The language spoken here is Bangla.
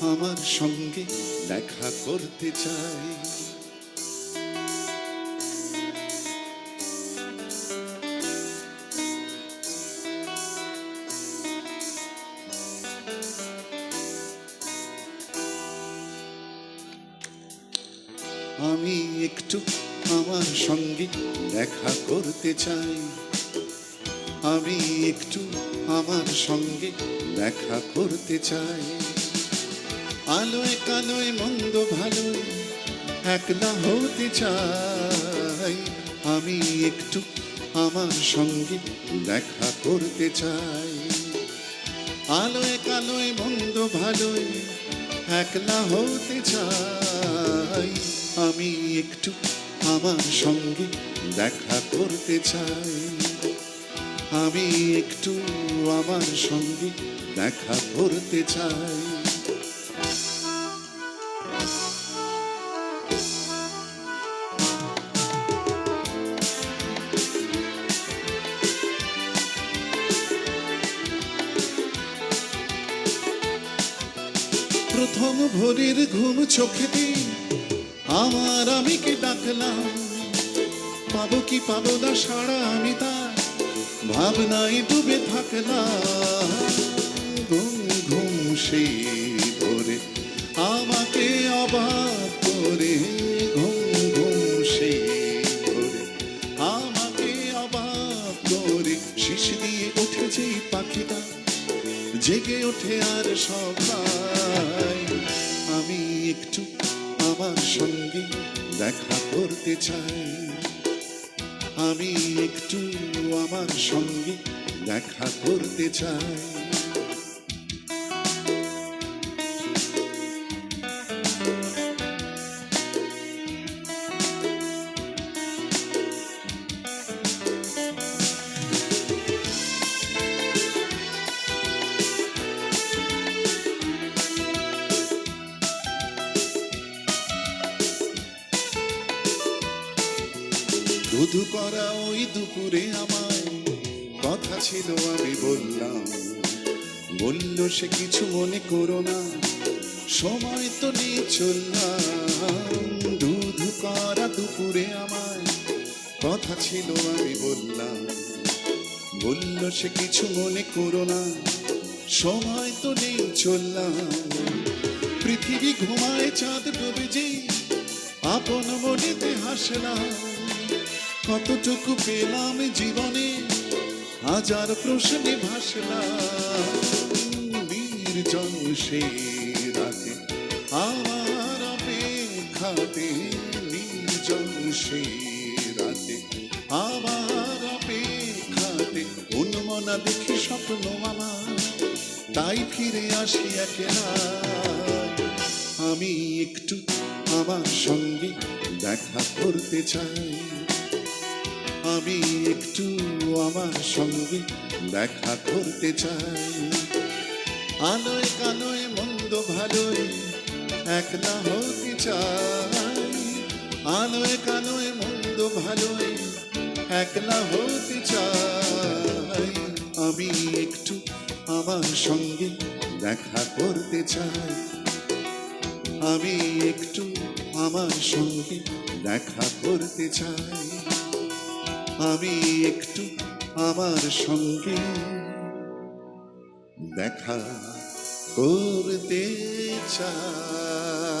আমার সঙ্গে দেখা করতে চাই। আমি একটু আমার সঙ্গে দেখা করতে চাই। আমি একটু আমার সঙ্গে দেখা করতে চাই আলোয় কালোয় মন্দ ভালোয় একলা হতে চাই আমি একটু আমার সঙ্গে দেখা করতে চাই। আলোয় কালোয় মন্দ ভালোয় একলা হতে চাই। আমি একটু আমার সঙ্গে দেখা করতে চাই। আমি একটু আমার সঙ্গে দেখা করতে চাই। প্রথম ভোরের ঘুম চোখে দিই আমার আমি কি ডাকলাম, পাবো কি পাবো না সারা আমি তার ভাবনায় ডুবে থাকলাম ঘুম ঘুম সেই ভোরে আমাকে অবাক করে। ঘুম ঘুম সেই ভোরে আমাকে অবাক করে। শিশ দিয়ে এই পাখিটা, জেগে ওঠে আর সবাই। আমি একটু আমার সঙ্গে দেখা করতে চাই। আমি একটু আমার সঙ্গে দেখা করতে চাই। ধুধু করা ওই দুপুরে আমায়। কথা ছিল, আমি বললাম, বলল সে কিছু মনে করো না, সময় তো নিয়ে চললাম। ধুধু করা দুপুরে আমায়, কথা ছিল, আমি বললাম, বলল সে কিছু মনে করো না, সময় তো নেই চললাম। পৃথিবী ঘুমায়, চাঁদ ডুবে যে আপন মনেতে হাসলাম। কতটুকু পেলাম জীবনে? হাজার প্রশ্নে ভাসলাম। নির্জন সে রাতে, আমার অপেক্ষাতে। নির্জন সে রাতে, আমার অপেক্ষাতে। উন্মনা দেখি স্বপ্ন আমার, তাই ফিরে আসি একলা আমি একটু আমার সঙ্গে দেখা করতে চাই। আমি একটু আমার সঙ্গে দেখা করতে চাই। আলোয় কালোয় মন্দ ভালোয় একলা হতে চাই। আলোয় কালোয় মন্দ ভালোয় একলা হতে চাই। আমি একটু আমার সঙ্গে দেখা করতে চাই। আমি একটু আমার সঙ্গে দেখা করতে চাই। আমি একটু আমার সঙ্গে দেখা করতে চাই।